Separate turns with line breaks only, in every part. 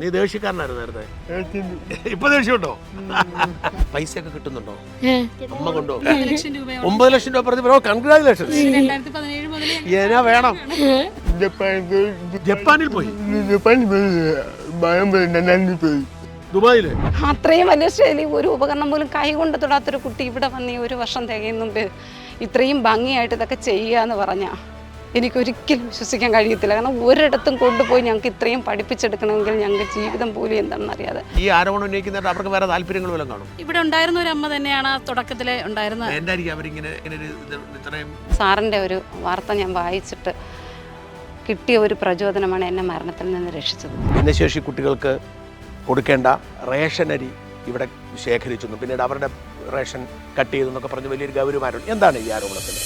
നീ ദേഷ്യക്കാരനായിരുന്നു നേരത്തെ. ഇപ്പൊ ദേഷ്യമുണ്ടോ? പൈസ ഒക്കെ കിട്ടുന്നുണ്ടോ? അമ്മ കൊണ്ടോ? ഒമ്പത് ലക്ഷം രൂപ പറഞ്ഞു ബ്രോ കൺഗ്രാജുലേഷൻ
ഏനാ
എന്നാ വേണം.
ജപ്പാനിൽ പോയി?
ജപ്പാനിൽ പോയി. ദുബായിൽ?
അത്രയും വലിയ ശൈലി ഒരു ഉപകരണം പോലും കൈ കൊണ്ട് തൊടാത്തൊരു കുട്ടി ഇവിടെ വന്ന് ഈ ഒരു വർഷം തികയുന്നുണ്ട് ഇത്രയും ഭംഗിയായിട്ട് ഇതൊക്കെ ചെയ്യുക എന്ന് പറഞ്ഞാൽ എനിക്കൊരിക്കലും വിശ്വസിക്കാൻ കഴിയത്തില്ല. കാരണം ഒരിടത്തും കൊണ്ടുപോയി ഞങ്ങൾക്ക് ഇത്രയും പഠിപ്പിച്ചെടുക്കണമെങ്കിൽ ഞങ്ങൾക്ക് ജീവിതം പോലും എന്താണെന്ന് അറിയാതെ
ഈ ആരോപണം ഉന്നയിക്കുന്നതായിട്ട് അവർക്ക് വേറെ താല്പര്യങ്ങൾ വല്ലതും കാണും?
ഇവിടെ ഉണ്ടായിരുന്ന ഒരു അമ്മ തന്നെയാണ് തുടക്കത്തിൽ തുടക്കത്തിലെ ഉണ്ടായിരുന്ന
എന്തായിരിക്കും അവരിങ്ങനെ ഇങ്ങനെ ഒരു ഇത് ഇത്രയും
സാറിന്റെ ഒരു വാർത്ത ഞാൻ വായിച്ചിട്ട് കിട്ടിയ ഒരു പ്രചോദനമാണ് എന്നെ മരണത്തിൽ നിന്ന് രക്ഷിച്ചത്.
ഭിന്നശേഷി കുട്ടികൾക്ക് കൊടുക്കേണ്ട റേഷനരി ഇവിടെ ശേഖരിച്ചു പിന്നീട് അവരുടെ റേഷൻ കട്ട് ചെയ്തു എന്നൊക്കെ പറഞ്ഞ് വലിയൊരു ഗൗരവമായിരുന്നു. എന്താണ് ഈ ആരോപണത്തിന്?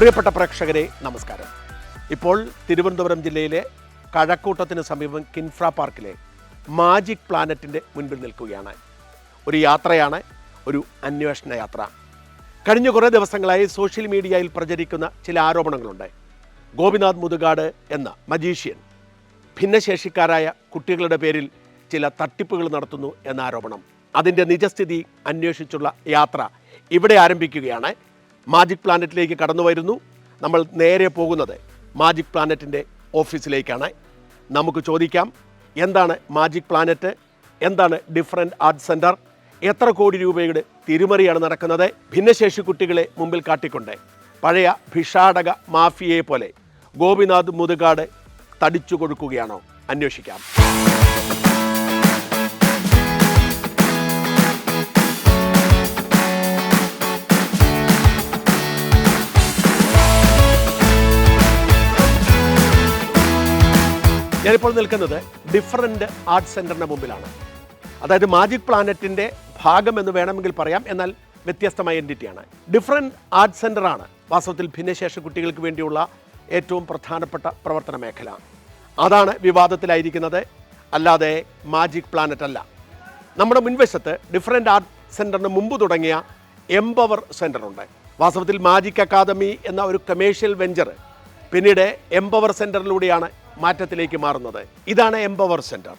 പ്രിയപ്പെട്ട പ്രേക്ഷകരെ നമസ്കാരം. ഇപ്പോൾ തിരുവനന്തപുരം ജില്ലയിലെ കഴക്കൂട്ടത്തിന് സമീപം കിൻഫ്ര പാർക്കിലെ മാജിക് പ്ലാനറ്റിന്റെ മുൻപിൽ നിൽക്കുകയാണ്. ഒരു യാത്രയാണ് ഒരു അന്വേഷണ യാത്ര. കഴിഞ്ഞ കുറേ ദിവസങ്ങളായി സോഷ്യൽ മീഡിയയിൽ പ്രചരിക്കുന്ന ചില ആരോപണങ്ങളുണ്ട്. ഗോപിനാഥ് മുതുകാട് എന്ന മജീഷ്യൻ ഭിന്നശേഷിക്കാരായ കുട്ടികളുടെ പേരിൽ ചില തട്ടിപ്പുകൾ നടത്തുന്നു എന്ന ആരോപണം അതിന്റെ നിജസ്ഥിതി അന്വേഷിച്ചുള്ള യാത്ര ഇവിടെ ആരംഭിക്കുകയാണ്. മാജിക് പ്ലാനറ്റിലേക്ക് കടന്നു വരുന്നു. നമ്മൾ നേരെ പോകുന്നത് മാജിക് പ്ലാനറ്റിന്റെ ഓഫീസിലേക്കാണ്. നമുക്ക് ചോദിക്കാം എന്താണ് മാജിക് പ്ലാനറ്റ്? എന്താണ് ഡിഫറെന്റ് ആർട്ട് സെന്റർ എത്ര കോടി രൂപയുടെ തിരുമറിയാണ് നടക്കുന്നത്? ഭിന്നശേഷി കുട്ടികളെ മുമ്പിൽ കാട്ടിക്കൊണ്ട്. പഴയ ഭിഷാടക മാഫിയയെ പോലെ ഗോപിനാഥ് മുതുകാട് തടിച്ചു കൊടുക്കുകയാണോ? അന്വേഷിക്കാം. ഞാനിപ്പോൾ നിൽക്കുന്നത് ഡിഫറന്റ് ആർട്ട് സെന്ററിന്റെ മുമ്പിലാണ്. അതായത് മാജിക് പ്ലാനറ്റിന്റെ ഭാഗം എന്ന് വേണമെങ്കിൽ പറയാം എന്നാൽ വ്യത്യസ്തമായ എന്റിറ്റിയാണ് ഡിഫറന്റ് ആർട്ട് സെന്ററാണ് വാസ്തവത്തിൽ ഭിന്നശേഷ കുട്ടികൾക്ക് വേണ്ടിയുള്ള ഏറ്റവും പ്രധാനപ്പെട്ട പ്രവർത്തന മേഖല. അതാണ് വിവാദത്തിലായിരിക്കുന്നത്. അല്ലാതെ മാജിക് പ്ലാനറ്റ് അല്ല. നമ്മുടെ മുൻവശത്ത് ഡിഫറന്റ് ആർട്ട് സെന്ററിന് മുമ്പ് തുടങ്ങിയ എംപവർ സെന്ററുണ്ട് വാസ്തവത്തിൽ മാജിക് അക്കാദമി എന്ന ഒരു കമേഴ്ഷ്യൽ വെഞ്ചർ പിന്നീട് എംപവർ സെന്ററിലൂടെയാണ് മാറ്റത്തിലേക്ക് മാറുന്നത്. ഇതാണ് എംപവർ സെന്റർ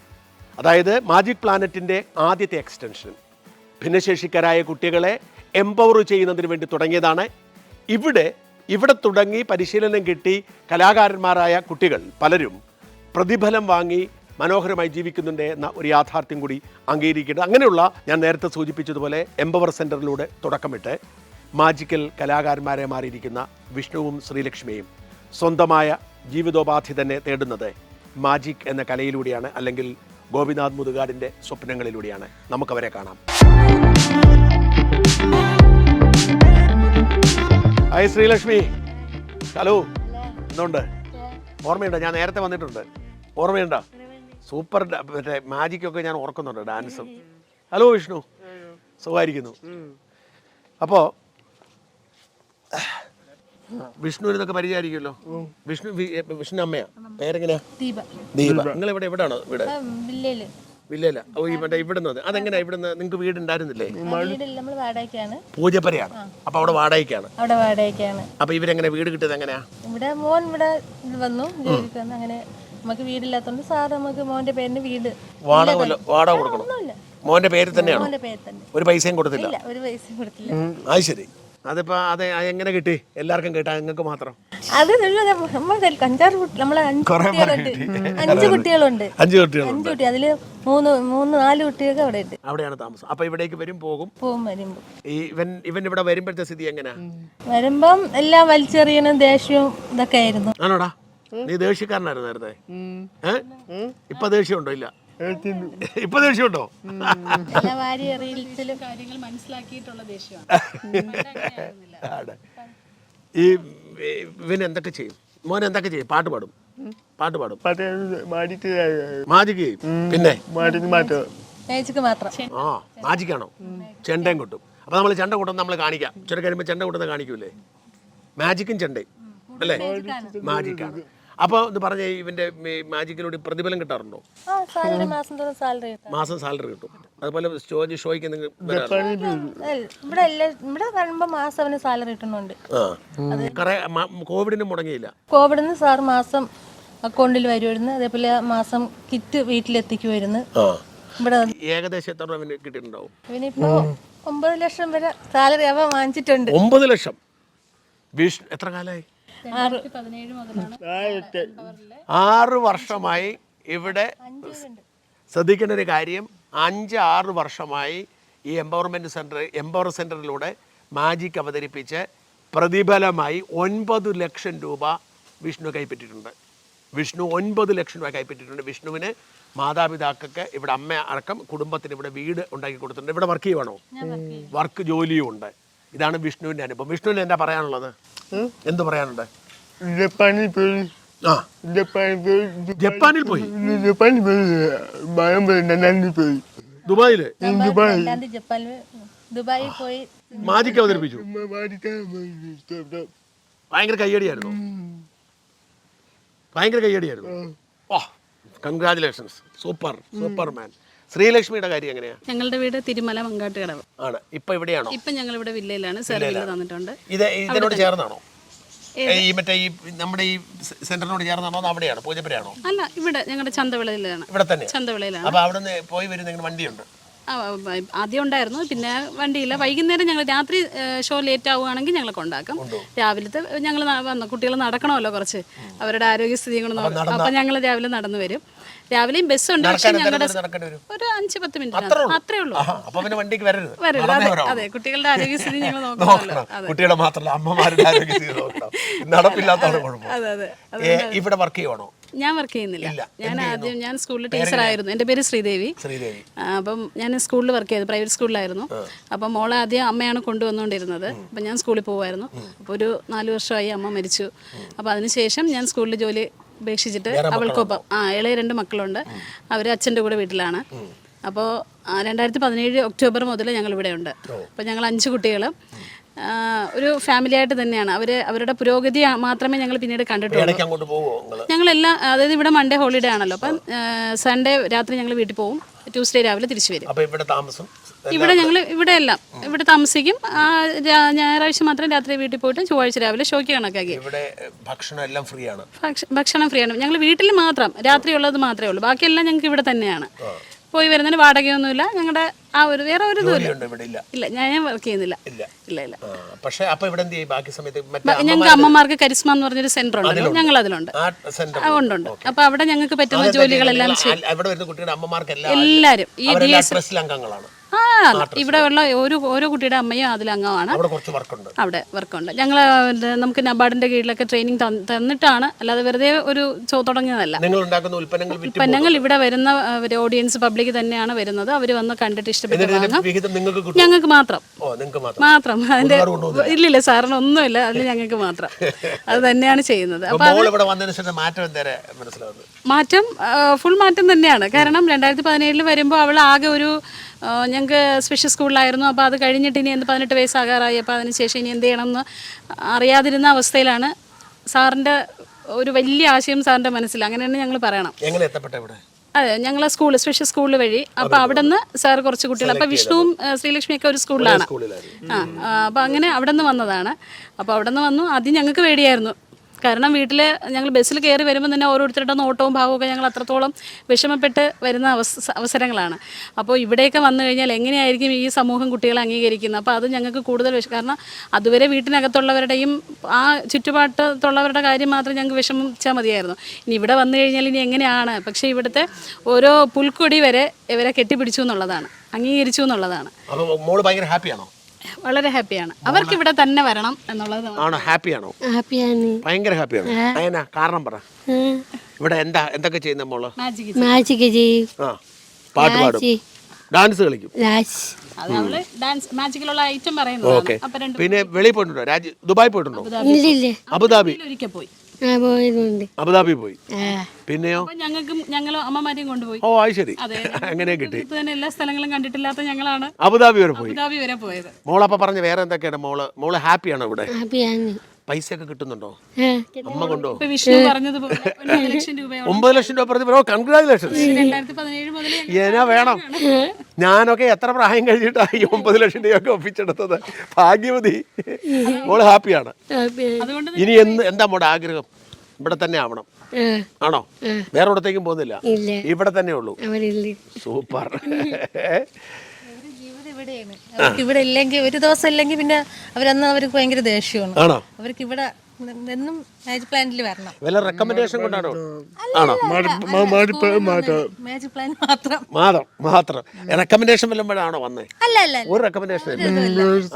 അതായത് മാജിക് പ്ലാനറ്റിന്റെ ആദ്യത്തെ എക്സ്റ്റൻഷൻ ഭിന്നശേഷിക്കാരായ കുട്ടികളെ എംപവർ ചെയ്യുന്നതിന് വേണ്ടി തുടങ്ങിയതാണ്. ഇവിടെ ഇവിടെ തുടങ്ങി പരിശീലനം കിട്ടി കലാകാരന്മാരായ കുട്ടികൾ പലരും പ്രതിഫലം വാങ്ങി മനോഹരമായി ജീവിക്കുന്നുണ്ട് എന്ന ഒരു യാഥാർത്ഥ്യം കൂടി അംഗീകരിക്കേണ്ടത് അങ്ങനെയുള്ള ഞാൻ നേരത്തെ സൂചിപ്പിച്ചതുപോലെ എംപവർ സെന്ററിലൂടെ തുടക്കമിട്ട് മാജിക്കൽ കലാകാരന്മാരെ മാറിയിരിക്കുന്ന വിഷ്ണുവും ശ്രീലക്ഷ്മിയും സ്വന്തമായ ജീവിതോപാധി തന്നെ തേടുന്നത് മാജിക് എന്ന കലയിലൂടെയാണ് അല്ലെങ്കിൽ ഗോപിനാഥ് മുതുകാടിന്റെ സ്വപ്നങ്ങളിലൂടെയാണ്. നമുക്കവരെ കാണാം. ഹായ് ശ്രീലക്ഷ്മി. ഹലോ. എന്തുണ്ട്? ഓർമ്മയുണ്ടോ? ഞാൻ നേരത്തെ വന്നിട്ടുണ്ട്. ഓർമ്മയുണ്ടോ? സൂപ്പർ മറ്റേ മാജിക്കൊക്കെ ഞാൻ ഓർക്കുന്നുണ്ട് ഡാൻസും. ഹലോ വിഷ്ണു. സുഖമായിരിക്കുന്നു. അപ്പോൾ വിഷ്ണുവിന് ഇതൊക്കെ പരിചയമായിരിക്കുമല്ലോ വിഷ്ണു വിഷ്ണു അമ്മയാ? പേരെങ്ങനെയാ?
ദീപ.
ദീപ. നിങ്ങൾ ഇവിടെ എവിടെയാണോ ഇവിടെ?
വില്ലയില.
ഓ മറ്റേ ഇവിടുന്ന് അതെങ്ങനെയാ ഇവിടുന്ന്? നിങ്ങൾക്ക് വീട് ഉണ്ടായിരുന്നില്ലേ
വീട് നമ്മൾ വാടകയ്ക്കാണ്.
പൂജപ്പരയാണ്. അപ്പൊ അവിടെ വാടകയ്ക്കാണ്.
അവിടെ വാടകയ്ക്കാണ്.
അപ്പൊ ഇവരെങ്ങനെ വീട് കിട്ടിയത് എങ്ങനെയാ?
ഇവിടെ മോൻ ഇവിടെ വന്നു അങ്ങനെ നമുക്ക് വീടില്ലാത്തോണ്ട് സാർ നമുക്ക് മോന്റെ പേരിന് വീട്
വാടക വാടക കൊടുക്കണം. മോന്റെ പേര് തന്നെയാണോ?
മോന്റെ പേര് തന്നെ.
ഒരു പൈസയും കൊടുത്തില്ല.
ഇല്ല ഒരു പൈസയും കൊടുത്തില്ല.
അത് ശരി. അതിപ്പോ അത് എങ്ങനെ കിട്ടി? എല്ലാവർക്കും കിട്ടാ നിങ്ങൾക്ക് മാത്രം.
അത് നമ്മൾ അഞ്ചാറ് നമ്മളെ അഞ്ച് കുട്ടികളുണ്ട്. അഞ്ച് കുട്ടികളുണ്ട്.
അഞ്ചു
കുട്ടി. അതിൽ മൂന്ന് മൂന്ന് നാല് കുട്ടികൾക്ക് അവിടെ ഉണ്ട്.
അവിടെയാണ് താമസം. അപ്പൊ ഇവിടേക്ക് വരും പോകും.
പോകും വരുമ്പോ.
ഈ ഇവൻ ഇവൻ ഇവിടെ വരുമ്പോഴത്തെ സ്ഥിതി എങ്ങനെയാ
വരുമ്പം എല്ലാം വലിച്ചെറിയണം ദേഷ്യവും ഇതൊക്കെ ആയിരുന്നു.
ആണോടാ? നീ ദേഷ്യക്കാരനായിരുന്നു നേരത്തെ. ഇപ്പൊ ഇപ്പൊ ദേഷ്യമുണ്ടോ ഇല്ല. ഇപ്പൊ
ദേഷ്യമാണ്.
ആണ്. ഈ ഇവൻ എന്തൊക്കെ ചെയ്യും? മോൻ എന്തൊക്കെ ചെയ്യും? പാട്ട് പാടും. പാട്ട് പാടും. മാജിക് ചെയ്യും. പിന്നെ? ആ മാജിക്കാണോ? ചെണ്ടയും കൊട്ടും. അപ്പൊ നമ്മൾ ചെണ്ട കൂട്ടുന്ന നമ്മൾ കാണിക്കാം. ചെറിയ കഴിയുമ്പോൾ ചെണ്ട കൊട്ടുന്ന കാണിക്കൂലേ മാജിക്കും ചെണ്ടയും. അല്ലേ? മാജിക്കാണ്. അപ്പോൾ ഇത് പറഞ്ഞ ഇവന്റെ മാജിക്കിലൂടെ പ്രതിഫലം കിട്ടാറുണ്ടോ?
ആ സാലറി മാസം തോറും സാലറി കിട്ടാം
മാസം സാലറി കിട്ടും. അതുപോലെ സ്റ്റോജ് ഷോയ്ക്ക്
ഇവിടെ എല്ലാ ഇവിടെ വരുമ്പോ മാസം അവന് സാലറി കിട്ടുന്നുണ്ട്.
ആ. കുറേ മ- കോവിഡിന് മുടങ്ങിയില്ല?
കോവിഡിന് സാർ മാസം അക്കൗണ്ടിൽ വരുമായിരുന്നു അതേപോലെ മാസം കിറ്റ് വീട്ടിലെത്തിക്കുമായിരുന്നു
ആ.
ഇവിടെ
ഏകദേശം എത്ര രൂപ കിട്ടിയിട്ടുണ്ടാവും?
ഇവനിപ്പോ ഒമ്പത് ലക്ഷം വരെ സാലറി അവ വാങ്ങിച്ചിട്ടുണ്ട്.
ഒമ്പത് ലക്ഷം. വിഷ്ണു എത്ര കാലമായി
മുതലാണ്
ആറ് വർഷമായി ഇവിടെ ശ്രദ്ധിക്കേണ്ട ഒരു കാര്യം അഞ്ച് ആറ് വർഷമായി ഈ എംപവർമെന്റ് സെന്റർ എംപവർ സെന്ററിലൂടെ മാജിക് അവതരിപ്പിച്ച് പ്രതിഫലമായി ഒൻപത് ലക്ഷം രൂപ വിഷ്ണു കൈപ്പറ്റിയിട്ടുണ്ട്. വിഷ്ണു ഒൻപത് ലക്ഷം രൂപ കൈപ്പറ്റിയിട്ടുണ്ട്. വിഷ്ണുവിന് മാതാപിതാക്കൾക്ക് ഇവിടെ അമ്മ അടക്കം കുടുംബത്തിന് ഇവിടെ വീട് ഉണ്ടാക്കി കൊടുത്തിട്ടുണ്ട്. ഇവിടെ വർക്ക് ചെയ്യുവാണോ? വർക്ക് ജോലിയും ഉണ്ട് ഇതാണ് വിഷ്ണുവിന്റെ അനുഭവം. വിഷ്ണുവിന് എന്താ പറയാനുള്ളത്? എന്ത് പറയാനുണ്ട്?
ജപ്പാനിൽ പോയി.
ആ.
ജപ്പാനിൽ പോയി.
ജപ്പാനിൽ പോയി?
ജപ്പാനിൽ പോയി. ഭയം പോയി.
ദുബായിൽ
ദുബായ്.
രണ്ടാം തീയതി ജപ്പാനിൽ ദുബായിൽ പോയി.
മാജിക് അവതരിപ്പിച്ചു. ഭയങ്കര കയ്യടിയായിരുന്നു. ഭയങ്കര കയ്യടിയായിരുന്നു. Oh congratulations super super man ശ്രീലക്ഷ്മിയുടെ കാര്യം എങ്ങനെയാണ്
ഞങ്ങളുടെ വീട് തിരുമല മങ്കാട്ട് കടവ്
ആണ്. ഇപ്പൊ ഇവിടെയാണോ?
ഇപ്പൊ ഞങ്ങൾ ഇവിടെ വില്ലയിലാണ്. സെർവില്ല തന്നിട്ടുണ്ട്.
ഇത് ഇതിനോട് ചേർന്നാണോ? ഈ മറ്റേ ഈ നമ്മുടെ ഈ സെന്ററിനോട് ചേർന്നാണോ അവിടെയാണോ? പൂജപ്പുരയാണോ?
അല്ല ഇവിടെ ഞങ്ങളുടെ ചന്തവിളയിലാണ്.
ഇവിടെ തന്നെ
ചന്തവിളയിലാണ്.
അപ്പൊ അവിടെ പോയി വരുന്ന വണ്ടിയുണ്ട്?
ആദ്യം ഉണ്ടായിരുന്നു. പിന്നെ വണ്ടിയില്ല. വൈകുന്നേരം ഞങ്ങൾ രാത്രി ഷോ ലേറ്റ് ആവുകയാണെങ്കിൽ ഞങ്ങൾ കൊണ്ടാക്കും. രാവിലത്തെ ഞങ്ങൾ വന്നു കുട്ടികൾ നടക്കണമല്ലോ കുറച്ച്. അവരുടെ ആരോഗ്യസ്ഥിതി കൂടെ അപ്പം ഞങ്ങൾ രാവിലെ നടന്നു വരും. രാവിലെയും ബസ്
ഉണ്ട് പക്ഷേ
ഞങ്ങളുടെ ഒരു അഞ്ച് പത്ത് മിനിറ്റ്? അത്രേ ഉള്ളൂ.
അപ്പൊ പിന്നെ വണ്ടിക്ക് വരരുത്.
അതെ കുട്ടികളുടെ ആരോഗ്യസ്ഥിതി ഞങ്ങൾ
നോക്കണം. കുട്ടിയുടെ മാത്രമല്ല അമ്മമാരുടെ ആരോഗ്യസ്ഥിതി നോക്കണം. നടപ്പില്ലാത്തതാണ് കുഴപ്പം. ഇവിടെ വർക്ക് ചെയ്യണോ
ഞാൻ വർക്ക് ചെയ്യുന്നില്ല. ഞാൻ ആദ്യം ഞാൻ സ്കൂളിൽ ടീച്ചറായിരുന്നു എന്റെ പേര് ശ്രീദേവി. അപ്പം ഞാൻ സ്കൂളിൽ വർക്ക് ചെയ്തു പ്രൈവറ്റ് സ്കൂളിലായിരുന്നു അപ്പം മോളെ ആദ്യം അമ്മയാണ് കൊണ്ടുവന്നുകൊണ്ടിരുന്നത്. അപ്പം ഞാൻ സ്കൂളിൽ പോകുമായിരുന്നു അപ്പോൾ ഒരു നാല് വർഷമായി അമ്മ മരിച്ചു. അപ്പോൾ അതിനുശേഷം ഞാൻ സ്കൂളിൽ ജോലി ഉപേക്ഷിച്ചിട്ട് അവൾക്കൊപ്പം ആ ഇളയ രണ്ട് മക്കളുണ്ട്. അവർ അച്ഛന്റെ കൂടെ വീട്ടിലാണ്. അപ്പോൾ രണ്ടായിരത്തി പതിനേഴ് ഒക്ടോബർ മുതൽ ഞങ്ങൾ ഇവിടെ ഉണ്ട്. അപ്പോൾ ഞങ്ങൾ അഞ്ച് കുട്ടികൾ ഒരു ഫാമിലി ആയിട്ട് തന്നെയാണ്. അവർ അവരുടെ പുരോഗതി മാത്രമേ ഞങ്ങൾ പിന്നീട് കണ്ടിട്ടുള്ളൂ. ഞങ്ങളെല്ലാം അതായത് ഇവിടെ മൺഡേ ഹോളിഡേ ആണല്ലോ. അപ്പം സൺഡേ രാത്രി ഞങ്ങൾ വീട്ടിൽ പോകും ട്യൂസ്ഡേ രാവിലെ തിരിച്ചു വരും.
ഇവിടെ താമസം?
ഇവിടെ ഞങ്ങൾ ഇവിടെ എല്ലാം ഇവിടെ താമസിക്കും. ഞായറാഴ്ച മാത്രം രാത്രി വീട്ടിൽ പോയിട്ട് ചൊവ്വാഴ്ച രാവിലെ ഷോക്ക് കണക്കാക്കി.
ഇവിടെ ഭക്ഷണം എല്ലാം ഫ്രീ ആണ്.
ഭക്ഷ- ഭക്ഷണം ഫ്രീ ആണ്. ഞങ്ങൾ വീട്ടിൽ മാത്രം രാത്രി ഉള്ളത് മാത്രമേ ഉള്ളൂ. ബാക്കിയെല്ലാം ഞങ്ങൾക്ക് ഇവിടെ തന്നെയാണ്. പോയി വരുന്നതിന് വാടകയൊന്നുമില്ല. ഞങ്ങളുടെ ആ ഒരു വേറെ ഒരു
ഇല്ല.
ഞാൻ വർക്ക് ചെയ്യുന്നില്ല.
ഇല്ല.
ഇല്ല
പക്ഷേ അപ്പൊ ഇവിടെ എന്ത് ചെയ്യും? ബാക്കി സമയത്ത്
ഞങ്ങൾക്ക് അമ്മമാർക്ക് കരിസ്മ എന്ന് പറഞ്ഞൊരു സെന്റർ ഉണ്ടല്ലോ. ഞങ്ങൾ അതിലുണ്ട് ഉണ്ടുണ്ട്. അപ്പൊ അവിടെ ഞങ്ങൾക്ക് പറ്റുന്ന ജോലികളെല്ലാം ചെയ്യും. എല്ലാവരും. ഈ ഡി എസ്
അംഗങ്ങളാണ്
ആ ഇവിടെ ഉള്ള ഒരു ഓരോ കുട്ടിയുടെ അമ്മയും അതിൽ അംഗമാണ്
അവിടെ വർക്കുണ്ട്
ഞങ്ങൾ നമുക്ക് നബാർഡിന്റെ കീഴിലൊക്കെ ട്രെയിനിങ് തന്നിട്ടാണ്. അല്ലാതെ വെറുതെ ഒരു ചോ തുടങ്ങിയതല്ല.
ഉൽപ്പന്നങ്ങൾ
ഇവിടെ വരുന്ന ഓഡിയൻസ് പബ്ലിക് തന്നെയാണ് വരുന്നത്. അവർ വന്ന് കണ്ടിട്ട് ഇഷ്ടപ്പെട്ട് വാങ്ങാം ഞങ്ങൾക്ക് മാത്രം.
മാത്രം.
അതിന്റെ. ഇല്ലില്ല സാറിന് ഒന്നുമില്ല. അതിന് ഞങ്ങൾക്ക് മാത്രം. അത് തന്നെയാണ് ചെയ്യുന്നത്.
മാറ്റം
ഫുൾ മാറ്റം തന്നെയാണ്. കാരണം രണ്ടായിരത്തി പതിനേഴിൽ വരുമ്പോൾ അവൾ ആകെ ഒരു ഞങ്ങൾക്ക് സ്പെഷ്യൽ സ്കൂളിലായിരുന്നു അപ്പോൾ അത് കഴിഞ്ഞിട്ട് ഇനി എന്ത് പതിനെട്ട് വയസ്സാകാറായി. അപ്പോൾ അതിനുശേഷം ഇനി എന്ത് ചെയ്യണമെന്ന് അറിയാതിരുന്ന അവസ്ഥയിലാണ് സാറിന്റെ ഒരു വലിയ ആശയം സാറിന്റെ മനസ്സിൽ. അങ്ങനെയാണ് ഞങ്ങൾ പറയണം.
എങ്ങനെ എത്തപ്പെട്ട ഇവിടെ?
അതെ ഞങ്ങൾ സ്കൂൾ സ്പെഷ്യൽ സ്കൂളിൽ വഴി. അപ്പോൾ അവിടെ നിന്ന് സാർ കുറച്ച് കുട്ടികൾ അപ്പോൾ വിഷ്ണുവും ശ്രീലക്ഷ്മിയൊക്കെ ഒരു സ്കൂളിലാണ് ആ അപ്പോൾ അങ്ങനെ അവിടെ നിന്ന് വന്നതാണ്. അപ്പോൾ അവിടെ നിന്ന് വന്നു. ആദ്യം ഞങ്ങൾക്ക് പേടിയായിരുന്നു. കാരണം വീട്ടിൽ ഞങ്ങൾ ബസ്സിൽ കയറി വരുമ്പോൾ തന്നെ ഓരോരുത്തരുടെ നോട്ടവും ഭാവവും ഒക്കെ ഞങ്ങൾ അത്രത്തോളം വിഷമപ്പെട്ട് വരുന്ന അവസ അവസരങ്ങളാണ്. അപ്പോൾ ഇവിടെയൊക്കെ വന്നു കഴിഞ്ഞാൽ എങ്ങനെയായിരിക്കും ഈ സമൂഹം കുട്ടികളെ അംഗീകരിക്കുന്നത്? അപ്പോൾ അത് ഞങ്ങൾക്ക് കൂടുതൽ വിഷ കാരണം അതുവരെ വീട്ടിനകത്തുള്ളവരുടെയും ആ ചുറ്റുപാട്ടത്തുള്ളവരുടെ കാര്യം മാത്രം ഞങ്ങൾക്ക് വിഷമിച്ചാൽ മതിയായിരുന്നു. ഇനി ഇവിടെ വന്നു കഴിഞ്ഞാൽ ഇനി എങ്ങനെയാണ്? പക്ഷേ ഇവിടുത്തെ ഓരോ പുൽക്കൊടി വരെ ഇവരെ കെട്ടിപ്പിടിച്ചു എന്നുള്ളതാണ്. അംഗീകരിച്ചു എന്നുള്ളതാണ്.
മോൾ ഭയങ്കര ഹാപ്പിയാണോ?
വളരെ ഹാപ്പിയാണ്. അവർക്ക് ഇവിടെ തന്നെ വരണം എന്നുള്ളത്
ആണോ? ഹാപ്പിയാണോ?
ഹാപ്പിയാണ്.
ഭയങ്കര ഹാപ്പിയാണ്. അതിനാ കാരണം പറ. ഇവിടെ എന്താ എന്തൊക്കെ ചെയ്യുന്ന മോൾ?
മാജിക്
ചെയ്യും.
ആ പാട്ട് പാടും. ഡാൻസ് കളിക്കും.
മാജിക്കിലുള്ള ഐറ്റം പറയുന്നത് രണ്ട്
പിന്നെ വെളിയിൽ പോയിട്ടുണ്ടോ? രാജ്യ ദുബായ് പോയിട്ടുണ്ടോ? അബുദാബി.
ഒരിക്കൽ പോയി.
അബുദാബി പോയി. പിന്നെയോ?
ഞങ്ങൾക്കും ഞങ്ങളും അമ്മമാരെയും കൊണ്ടുപോയി.
ഓ അത് ശരി. അങ്ങനെ കിട്ടി.
തന്നെ എല്ലാ സ്ഥലങ്ങളും കണ്ടിട്ടില്ലാത്ത ഞങ്ങളാണ്
അബുദാബി വരെ പോയി.
അബുദാബി വരെ പോയത്.
മോളപ്പ പറഞ്ഞ വേറെ എന്തൊക്കെയാണ് മോൾ? മോൾ ഹാപ്പിയാണോ ഇവിടെ?
ഹാപ്പിയാണ്.
പൈസ ഒക്കെ കിട്ടുന്നുണ്ടോ അമ്മ കൊണ്ടോ?
വിഷ്ണു പറഞ്ഞതുപോലെ ഒൻപത് ലക്ഷം രൂപയോളം
ഒമ്പത് ലക്ഷം രൂപ പ്രതി ഓ കൺഗ്രാജുലേഷൻസ്
രണ്ടായിരത്തി പതിനേഴ് മുതൽ
എന്നാ വേണം. ഞാനൊക്കെ എത്ര പ്രായം കഴിഞ്ഞിട്ടാണ് ഈ ഒമ്പത് ലക്ഷം രൂപയൊക്കെ ഒപ്പിച്ചെടുത്തത്? ഭാഗ്യവതി. മോൾ ഹാപ്പിയാണ്.
അതുകൊണ്ട്
ഇനി എന്ന് എന്താ മോടെ ആഗ്രഹം? ഇവിടെ തന്നെ ആവണം. ആണോ? വേറെ ഇടത്തേക്കും പോകുന്നില്ല?
ഇല്ല.
ഇവിടെ തന്നെ ഉള്ളൂ.
അവരില്ല
സൂപ്പർ.
ഇവിടെയാണ്. അവർക്ക് ഇവിടെ ഇല്ലെങ്കിൽ ഒരു ദിവസം ഇല്ലെങ്കിൽ പിന്നെ അവരന്ന് അവർക്ക് ഭയങ്കര ദേഷ്യമാണ്.
ആണോ?
അവർക്ക് ഇവിടെ എന്നും മാജിക് പ്ലാന്റിൽ വരണം.
വല്ല റെക്കമെൻഡേഷൻ കൊണ്ടാണോ? ആണോ?
മാജിക് പ്ലാന്റ് മാത്രം.
മാത്രം മാത്രം. റെക്കമെൻഡേഷൻ വല്ലപ്പോഴാണോ വന്നേ?
അല്ല അല്ല.
ഒരു റെക്കമെൻഡേഷൻ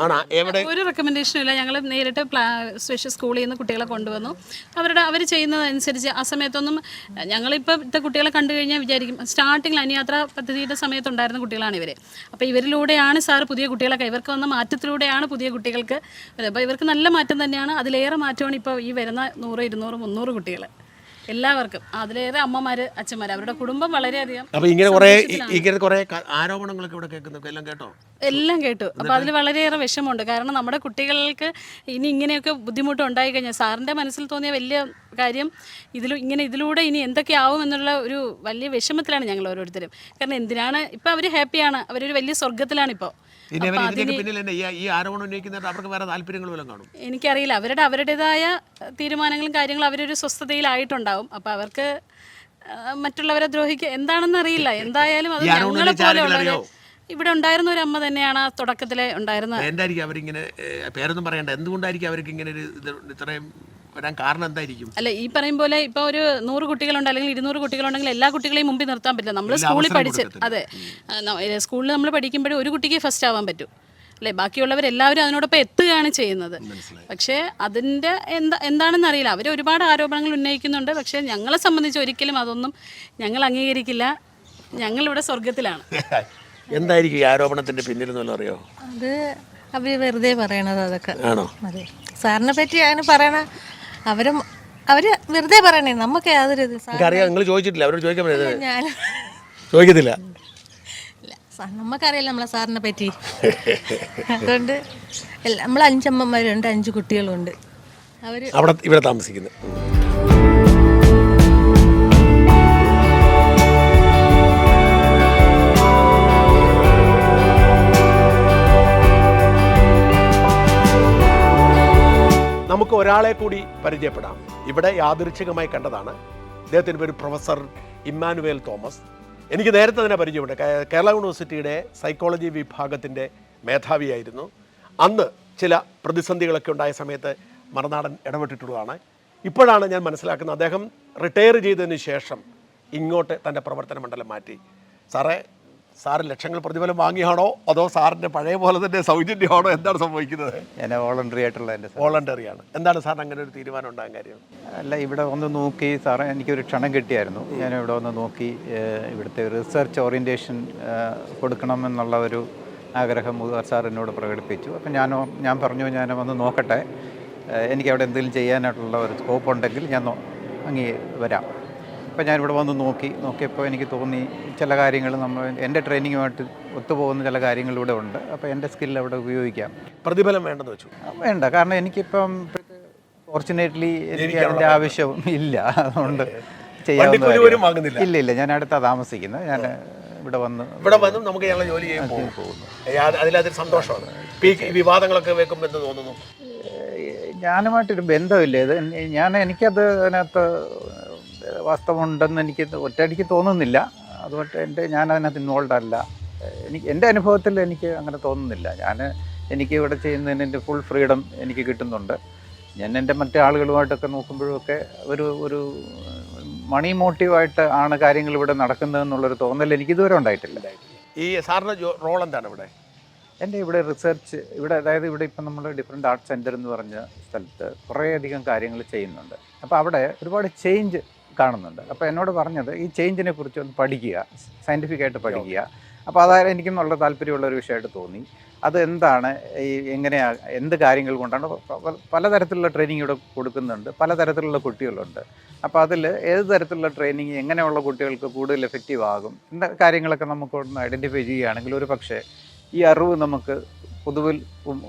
ആണോ? എവിടെ?
ഒരു റെക്കമെൻഡേഷനും ഇല്ല. ഞങ്ങൾ നേരിട്ട് സ്പെഷ്യൽ സ്കൂളിൽ നിന്ന് കുട്ടികളെ കൊണ്ടുവന്നു. അവരുടെ അവർ ചെയ്യുന്നതനുസരിച്ച് ആ സമയത്തൊന്നും ഞങ്ങളിപ്പോൾ ഇത്തെ കുട്ടികളെ കണ്ടു കഴിഞ്ഞാൽ വിചാരിക്കും. സ്റ്റാർട്ടിങ്ങിൽ അനുയാത്ര പദ്ധതിയുടെ സമയത്തുണ്ടായിരുന്ന കുട്ടികളാണ് ഇവർ അപ്പോൾ ഇവരിലൂടെയാണ് സാർ പുതിയ കുട്ടികളൊക്കെ ഇവർക്ക് വന്ന മാറ്റത്തിലൂടെയാണ് പുതിയ കുട്ടികൾക്ക് അപ്പോൾ ഇവർക്ക് നല്ല മാറ്റം തന്നെയാണ്. അതിലേറെ മാറ്റമാണ് ഇപ്പോൾ ഈ വരുന്ന നൂറ് ഇരുന്നൂറ് മുന്നൂറ് കുട്ടികൾ എല്ലാവർക്കും. അതിലേറെ അമ്മമാര് അച്ഛന്മാര്. അവരുടെ കുടുംബം വളരെയധികം
അപ്പൊ ഇങ്ങനെ കുറെ ഇങ്ങനെ കുറെ ക- ആരോപണങ്ങളൊക്കെ ഇവിടെ എല്ലാം കേട്ടോ?
എല്ലാം കേട്ടു. അപ്പൊ അതിൽ വളരെയേറെ വിഷമമുണ്ട്. കാരണം നമ്മുടെ കുട്ടികൾക്ക് ഇനി ഇങ്ങനെയൊക്കെ ബുദ്ധിമുട്ട് ഉണ്ടായി കഴിഞ്ഞാൽ സാറിന്റെ മനസ്സിൽ തോന്നിയ വലിയ കാര്യം ഇതിൽ ഇങ്ങനെ ഇതിലൂടെ ഇനി എന്തൊക്കെയാവും എന്നുള്ള ഒരു വലിയ വിഷമത്തിലാണ് ഞങ്ങൾ ഓരോരുത്തരും. കാരണം എന്തിനാണ് ഇപ്പൊ അവർ ഹാപ്പിയാണ്. അവരൊരു വലിയ സ്വർഗത്തിലാണ് ഇപ്പോൾ
ഇനി അവർ ഇതിനൊക്കെ പിന്നിൽ തന്നെ ഈ- ആരോപണം അവർക്ക് വേറെ താല്പര്യങ്ങൾ വല്ലതും കാണും?
എനിക്കറിയില്ല. അവരുടെ അവരുടേതായ തീരുമാനങ്ങളും കാര്യങ്ങളും അവരൊരു സ്വസ്ഥതയിലായിട്ടുണ്ടാവും. അപ്പോൾ അവർക്ക് മറ്റുള്ളവരെ ദ്രോഹിക്കുക എന്താണെന്ന് അറിയില്ല. എന്തായാലും അത് ഞങ്ങളെ? ഇവിടെ ഉണ്ടായിരുന്ന ഒരു അമ്മ തന്നെയാണ് ആ തുടക്കത്തിലെ ഉണ്ടായിരുന്നത്.
എന്തായിരിക്കും അവരിങ്ങനെ പേരൊന്നും പറയണ്ട. എന്തുകൊണ്ടായിരിക്കും അവർക്ക് ഇങ്ങനെ ഒരു ഇത് ഇത്രയും വരാൻ കാരണം എന്തായിരിക്കും?
അല്ല ഈ പറയും പോലെ ഇപ്പൊ ഒരു നൂറ് കുട്ടികളുണ്ട് അല്ലെങ്കിൽ ഇരുന്നൂറ് കുട്ടികളുണ്ടെങ്കിൽ എല്ലാ കുട്ടികളെയും മുമ്പിൽ നിർത്താൻ പറ്റില്ല. നമ്മൾ സ്കൂളിൽ പഠിച്ച് അതെ. സ്കൂളിൽ നമ്മൾ പഠിക്കുമ്പോഴും ഒരു കുട്ടിക്ക് ഫസ്റ്റ് ആവാൻ പറ്റൂ. ബാക്കിയുള്ളവർ ബാക്കിയുള്ളവരെല്ലാവരും അതിനോടൊപ്പം എത്തുകയാണ് ചെയ്യുന്നത്. പക്ഷേ അതിന്റെ എന്താ എന്താണെന്ന് അറിയില്ല. അവർ ഒരുപാട് ആരോപണങ്ങൾ ഉന്നയിക്കുന്നുണ്ട്. പക്ഷേ ഞങ്ങളെ സംബന്ധിച്ച് ഒരിക്കലും അതൊന്നും ഞങ്ങൾ അംഗീകരിക്കില്ല. ഞങ്ങളിവിടെ സ്വർഗത്തിലാണ്
എന്തായിരിക്കും ഈ ആരോപണത്തിന്റെ പിന്നിൽ അറിയോ?
അത് അവർ വെറുതെ പറയണത് അതൊക്കെ.
ആണോ?
അതെ. സാറിനെ പറ്റി അങ്ങനെ പറയണ അവരും അവർ വെറുതെ പറയണേ നമുക്ക് യാതൊരു ഇത് സാർ
എനിക്കറിയാം നിങ്ങൾ ചോദിച്ചിട്ടില്ല അവരോട് ചോദിക്കാൻ പറ്റുന്നത്
ഞാൻ
ചോദിക്കത്തില്ല.
ഇല്ല സാർ നമുക്കറിയില്ല നമ്മളെ സാറിനെ പറ്റി. അതുകൊണ്ട് നമ്മൾ അഞ്ചമ്മമാരുണ്ട് അഞ്ച് കുട്ടികളുണ്ട്. അവർ
അവിടെ ഇവിടെ താമസിക്കുന്നത് നമുക്ക് ഒരാളെ കൂടി പരിചയപ്പെടാം. ഇവിടെ യാദൃച്ഛികമായി കണ്ടതാണ് അദ്ദേഹത്തിന്റെ പേര് പ്രൊഫസർ ഇമ്മാനുവേൽ തോമസ്. എനിക്ക് നേരത്തെ തന്നെ പരിചയമുണ്ട്. കേരള യൂണിവേഴ്സിറ്റിയുടെ സൈക്കോളജി വിഭാഗത്തിന്റെ മേധാവിയായിരുന്നു. അന്ന് ചില പ്രതിസന്ധികളൊക്കെ ഉണ്ടായ സമയത്ത് മറുനാടൻ ഇടപെട്ടിട്ടുള്ളതാണ്. ഇപ്പോഴാണ് ഞാൻ മനസ്സിലാക്കുന്നത് അദ്ദേഹം റിട്ടയർ ചെയ്തതിന് ശേഷം ഇങ്ങോട്ട് തന്റെ പ്രവർത്തന മണ്ഡലം മാറ്റി. സാറേ സാറ് ലക്ഷങ്ങൾ പ്രതിഫലം വാങ്ങിയാണോ? അതോ സാറിന്റെ പഴയ പോലെ തന്നെ സൗജന്യമാണോ? എന്താണ് സംഭവിക്കുന്നത്?
ഞാൻ വോളണ്ടറി ആയിട്ടുള്ള എന്റെ വോളണ്ടറി
വോളണ്ടറിയാണ് എന്താണ് സാറിന് അങ്ങനെ ഒരു തീരുമാനം ഉണ്ടാകാൻ കാര്യം?
അല്ല ഇവിടെ വന്ന് നോക്കി സാറേ എനിക്കൊരു ക്ഷണം കിട്ടിയായിരുന്നു. ഞാൻ ഇവിടെ വന്ന് നോക്കി ഇവിടുത്തെ റിസർച്ച് ഓറിയന്റേഷൻ കൊടുക്കണമെന്നുള്ള ഒരു ആഗ്രഹം സാർ എന്നോട് പ്രകടിപ്പിച്ചു. അപ്പം ഞാനോ ഞാൻ പറഞ്ഞു ഞാൻ വന്ന് നോക്കട്ടെ. എനിക്ക് അവിടെ എന്തെങ്കിലും ചെയ്യാനായിട്ടുള്ള ഒരു സ്കോപ്പ് ഉണ്ടെങ്കിൽ ഞാൻ അങ്ങ് വരാം. അപ്പം ഞാനിവിടെ വന്ന് നോക്കി നോക്കിയപ്പോൾ എനിക്ക് തോന്നി ചില കാര്യങ്ങൾ നമ്മൾ എന്റെ ട്രെയിനിങ്ങുമായിട്ട് ഒത്തുപോകുന്ന ചില കാര്യങ്ങൾ ഇവിടെ ഉണ്ട്. അപ്പോൾ എന്റെ സ്കിൽ അവിടെ ഉപയോഗിക്കാം.
പ്രതിഫലം വേണ്ടെന്ന് വെച്ചു.
വേണ്ട. കാരണം എനിക്കിപ്പം ഫോർച്ചുനേറ്റ്ലി എനിക്ക് അതിന്റെ ആവശ്യം ഇല്ല. അതുകൊണ്ട് ചെയ്യാവുന്ന. ഇല്ല ഇല്ല. ഞാൻ അടുത്താ താമസിക്കുന്നത്. ഞാൻ ഇവിടെ വന്ന്
ഇവിടെ വന്ന് നമുക്ക് ഞങ്ങൾ ജോലി ചെയ്യാൻ പോകുന്നു. അതിലതിൽ സന്തോഷമാണ്. ഇപ്പൊ വിവാദങ്ങളൊക്കെ വെക്കുമ്പോൾ എന്ന് തോന്നുന്നു?
ഞാനുമായിട്ടൊരു ബന്ധമില്ല. ഇത് ഞാൻ എനിക്കത് അതിനകത്ത് വാസ്തവമുണ്ടെന്ന് എനിക്ക് ഒറ്റയടിക്ക് തോന്നുന്നില്ല. അതുകൊണ്ട് എന്റെ ഞാൻ അതിനകത്ത് ഇൻവോൾവ് അല്ല. എനിക്ക് എന്റെ അനുഭവത്തിൽ എനിക്ക് അങ്ങനെ തോന്നുന്നില്ല. ഞാൻ എനിക്ക് ഇവിടെ ചെയ്യുന്നതിന് എന്റെ ഫുൾ ഫ്രീഡം എനിക്ക് കിട്ടുന്നുണ്ട്. ഞാൻ എന്റെ മറ്റു ആളുകളുമായിട്ടൊക്കെ നോക്കുമ്പോഴൊക്കെ ഒരു ഒരു മണി മോട്ടീവായിട്ട് ആണ് കാര്യങ്ങൾ ഇവിടെ നടക്കുന്നത് എന്നുള്ളൊരു തോന്നൽ എനിക്ക് ഇതുവരെ ഉണ്ടായിട്ടില്ല.
ഈ സാറിന്റെ റോൾ എന്താണ് ഇവിടെ?
എന്റെ ഇവിടെ റിസർച്ച് ഇവിടെ അതായത് ഇവിടെ ഇപ്പം നമ്മൾ ഡിഫറെന്റ് ആർട്ട് സെന്റർ എന്ന് പറഞ്ഞ സ്ഥലത്ത് കുറേയധികം കാര്യങ്ങൾ ചെയ്യുന്നുണ്ട്. അപ്പോൾ അവിടെ ഒരുപാട് ചേഞ്ച് കാണുന്നുണ്ട്. അപ്പോൾ എന്നോട് പറഞ്ഞത് ഈ ചേഞ്ചിനെ കുറിച്ച് ഒന്ന് പഠിക്കുക സയന്റിഫിക് ആയിട്ട് പഠിക്കുക. അപ്പോൾ അതായത് എനിക്കും നല്ല താല്പര്യമുള്ള ഒരു വിഷയമായിട്ട് തോന്നി. അത് എന്താണ് ഈ എങ്ങനെയാണ് എന്ത് കാര്യങ്ങൾ കൊണ്ടാണ് പലതരത്തിലുള്ള ട്രെയിനിങ് ഇവിടെ കൊടുക്കുന്നുണ്ട് പലതരത്തിലുള്ള കുട്ടികളുണ്ട്. അപ്പോൾ അതിൽ ഏത് തരത്തിലുള്ള ട്രെയിനിങ് എങ്ങനെയുള്ള കുട്ടികൾക്ക് കൂടുതൽ എഫക്റ്റീവ് ആകും എന്ന കാര്യങ്ങളൊക്കെ നമുക്ക് ഒന്ന് ഐഡന്റിഫൈ ചെയ്യുകയാണെങ്കിൽ ഒരു പക്ഷേ ഈ അറിവ് നമുക്ക് പൊതുവിൽ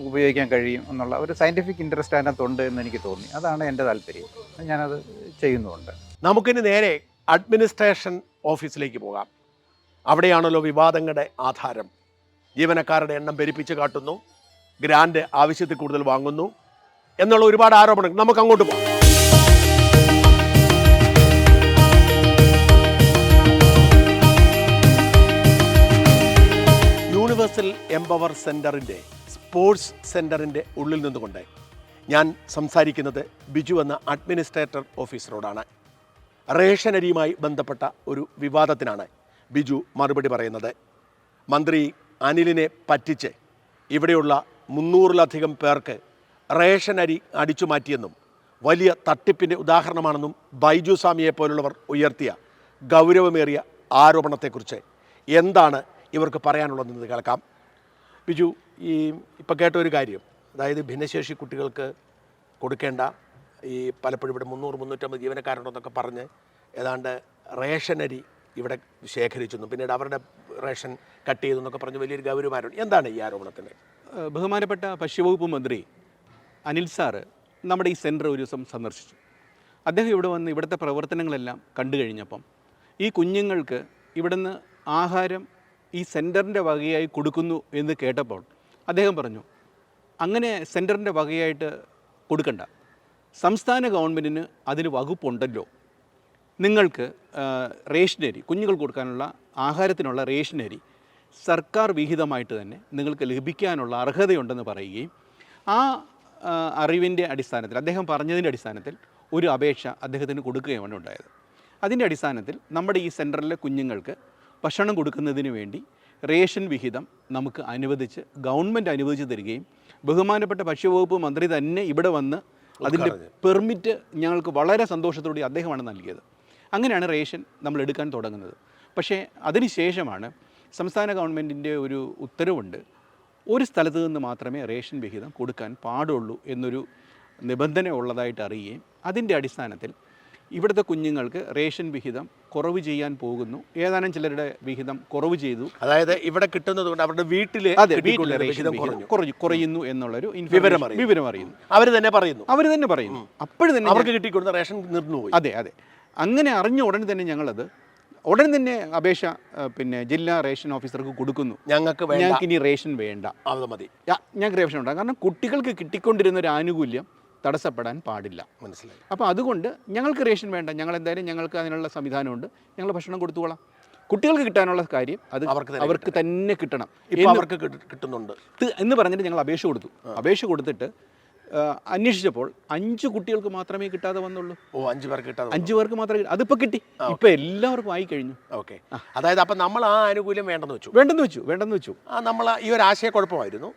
ഉപയോഗിക്കാൻ കഴിയും എന്നുള്ള ഒരു സയന്റിഫിക് ഇൻട്രസ്റ്റ് അതിനകത്തുണ്ട് എന്ന് എനിക്ക് തോന്നി. അതാണ് എന്റെ താല്പര്യം. ഞാനത് ചെയ്യുന്നുമുണ്ട്.
നമുക്കിനി നേരെ അഡ്മിനിസ്ട്രേഷൻ ഓഫീസിലേക്ക് പോകാം. അവിടെയാണല്ലോ വിവാദങ്ങളുടെ ആധാരം. ജീവനക്കാരുടെ എണ്ണം പെരുപ്പിച്ച് കാട്ടുന്നു. ഗ്രാൻഡ് ആവശ്യത്തിൽ കൂടുതൽ വാങ്ങുന്നു. എന്നുള്ള ഒരുപാട് ആരോപണങ്ങൾ. നമുക്ക് അങ്ങോട്ട് പോകാം. യൂണിവേഴ്സൽ എംപവർ സെന്ററിന്റെ സ്പോർട്സ് സെന്ററിന്റെ ഉള്ളിൽ നിന്നുകൊണ്ട് ഞാൻ സംസാരിക്കുന്നത് ബിജു എന്ന അഡ്മിനിസ്ട്രേറ്റർ ഓഫീസറോടാണ്. റേഷൻ അരിയുമായി ബന്ധപ്പെട്ട ഒരു വിവാദത്തിനാണ് ബിജു മറുപടി പറയുന്നത്. മന്ത്രി അനിലിനെ പറ്റിച്ച് ഇവിടെയുള്ള മുന്നൂറിലധികം പേർക്ക് റേഷൻ അരി അടിച്ചു മാറ്റിയെന്നും വലിയ തട്ടിപ്പിന്റെ ഉദാഹരണമാണെന്നും ബൈജു സ്വാമിയെ പോലുള്ളവർ ഉയർത്തിയ ഗൗരവമേറിയ ആരോപണത്തെക്കുറിച്ച് എന്താണ് ഇവർക്ക് പറയാനുള്ളതെന്ന് കേൾക്കാം. ബിജു ഈ ഇപ്പോൾ കേട്ട ഒരു കാര്യം അതായത് ഭിന്നശേഷി കുട്ടികൾക്ക് കൊടുക്കേണ്ട ഈ പലപ്പോഴും ഇവിടെ മുന്നൂറ് മുന്നൂറ്റമ്പത് ജീവനക്കാരുണ്ടെന്നൊക്കെ പറഞ്ഞ് ഏതാണ്ട് റേഷനരി ഇവിടെ ശേഖരിച്ചെന്നും പിന്നീട് അവരുടെ റേഷൻ കട്ട് ചെയ്തു എന്നൊക്കെ പറഞ്ഞ് വലിയൊരു ഗൗരവമായിരുന്നു. എന്താണ് ഈ ആരോപണത്തിന്?
ബഹുമാനപ്പെട്ട ഭക്ഷ്യവകുപ്പ് മന്ത്രി അനിൽ സാറ് നമ്മുടെ ഈ സെന്റർ ഒരു ദിവസം സന്ദർശിച്ചു. അദ്ദേഹം ഇവിടെ വന്ന് ഇവിടുത്തെ പ്രവർത്തനങ്ങളെല്ലാം കണ്ടു കഴിഞ്ഞപ്പം ഈ കുഞ്ഞുങ്ങൾക്ക് ഇവിടുന്ന് ആഹാരം ഈ സെന്ററിന്റെ വകയായി കൊടുക്കുന്നു എന്ന് കേട്ടപ്പോൾ അദ്ദേഹം പറഞ്ഞു അങ്ങനെ സെന്ററിന്റെ വകയായിട്ട് കൊടുക്കണ്ട. സംസ്ഥാന ഗവൺമെന്റിന് അതിന് വകുപ്പുണ്ടല്ലോ. നിങ്ങൾക്ക് റേഷനരി കുഞ്ഞുങ്ങൾക്ക് കൊടുക്കാനുള്ള ആഹാരത്തിനുള്ള റേഷനരി സർക്കാർ വിഹിതമായിട്ട് തന്നെ നിങ്ങൾക്ക് ലഭിക്കാനുള്ള അർഹതയുണ്ടെന്ന് പറയുകയും ആ, അറിവിന്റെ അടിസ്ഥാനത്തിൽ അദ്ദേഹം പറഞ്ഞതിന്റെ അടിസ്ഥാനത്തിൽ ഒരു അപേക്ഷ അദ്ദേഹത്തിന് കൊടുക്കുകയാണ് ഉണ്ടായത്. അതിന്റെ അടിസ്ഥാനത്തിൽ നമ്മുടെ ഈ സെന്ററിലെ കുഞ്ഞുങ്ങൾക്ക് ഭക്ഷണം കൊടുക്കുന്നതിന് വേണ്ടി റേഷൻ വിഹിതം നമുക്ക് അനുവദിച്ച് ഗവൺമെന്റ് അനുവദിച്ച് തരികയും ബഹുമാനപ്പെട്ട ഭക്ഷ്യവകുപ്പ് മന്ത്രി തന്നെ ഇവിടെ വന്ന് അതിന്റെ പെർമിറ്റ് ഞങ്ങൾക്ക് വളരെ സന്തോഷത്തോടെ അദ്ദേഹമാണ് നൽകിയത്. അങ്ങനെയാണ് റേഷൻ നമ്മൾ എടുക്കാൻ തുടങ്ങുന്നത്. പക്ഷേ അതിനുശേഷമാണ് സംസ്ഥാന ഗവൺമെന്റിന്റെ ഒരു ഉത്തരവുണ്ട്. ഒരു സ്ഥലത്ത് നിന്ന് മാത്രമേ റേഷൻ വിഹിതം കൊടുക്കാൻ പാടുള്ളൂ എന്നൊരു നിബന്ധന ഉള്ളതായിട്ട് അറിയുകയും അതിന്റെ അടിസ്ഥാനത്തിൽ ഇവിടുത്തെ കുഞ്ഞുങ്ങൾക്ക് റേഷൻ വിഹിതം കുറവ് ചെയ്യാൻ പോകുന്നു. ഏതാനും ചിലരുടെ വിഹിതം കുറവ് ചെയ്തു.
അതായത് ഇവിടെ കിട്ടുന്നത് കൊണ്ട് അവരുടെ
അതെ വീട്ടിലെ റേഷൻ
കുറഞ്ഞു.
കുറയുന്നു എന്നുള്ളൊരു
വിവരം.
വിവരം അറിയുന്നു.
അവർ തന്നെ പറയുന്നു.
അവർ തന്നെ പറയുന്നു. അപ്പോഴും തന്നെ
അവർക്ക് കിട്ടിക്കൊടുത്ത റേഷൻ പോയി
അതെ അതെ. അങ്ങനെ അറിഞ്ഞ ഉടനെ തന്നെ ഞങ്ങളത് ഉടൻ തന്നെ അപേക്ഷ പിന്നെ ജില്ലാ റേഷൻ ഓഫീസർക്ക് കൊടുക്കുന്നു.
ഞങ്ങൾക്ക്
ഞങ്ങൾക്ക് ഇനി റേഷൻ വേണ്ട.
അത് മതി.
ഞങ്ങൾക്ക് റേഷൻ ഉണ്ടാകും കാരണം കുട്ടികൾക്ക് കിട്ടിക്കൊണ്ടിരുന്ന ഒരു ആനുകൂല്യം തടസ്സപ്പെടാൻ പാടില്ല.
മനസ്സിലായി.
അപ്പോൾ അതുകൊണ്ട് ഞങ്ങൾക്ക് റേഷൻ വേണ്ട ഞങ്ങൾ എന്തായാലും ഞങ്ങൾക്ക് അതിനുള്ള സംവിധാനമുണ്ട്. ഞങ്ങൾ ഭക്ഷണം കൊടുത്തുകൊള്ളാം. കുട്ടികൾക്ക് കിട്ടാനുള്ള കാര്യം അത്
അവർക്ക് തന്നെ
അവർക്ക് തന്നെ കിട്ടണം.
അവർക്ക് കിട്ടുന്നുണ്ട്.
എന്ന് പറഞ്ഞിട്ട് ഞങ്ങൾ അപേക്ഷ കൊടുത്തു. അപേക്ഷ കൊടുത്തിട്ട് അന്വേഷിച്ചപ്പോൾ അഞ്ച് കുട്ടികൾക്ക് മാത്രമേ കിട്ടാതെ വന്നുള്ളൂ.
ഓ അഞ്ചു പേർക്ക് കിട്ടാതെ
അഞ്ച് പേർക്ക് മാത്രമേ അതിപ്പോ അതിപ്പോൾ കിട്ടി ഇപ്പൊ എല്ലാവർക്കും ആയി കഴിഞ്ഞു
ഓക്കെ അതായത് അപ്പം നമ്മൾ ആ ആനുകൂല്യം വേണ്ടെന്ന് വെച്ചു.
വേണ്ടെന്ന് വെച്ചു വേണ്ടെന്ന് വെച്ചു.
ആ നമ്മൾ ഈ ഒരു ആശയക്കുഴപ്പമായിരുന്നു.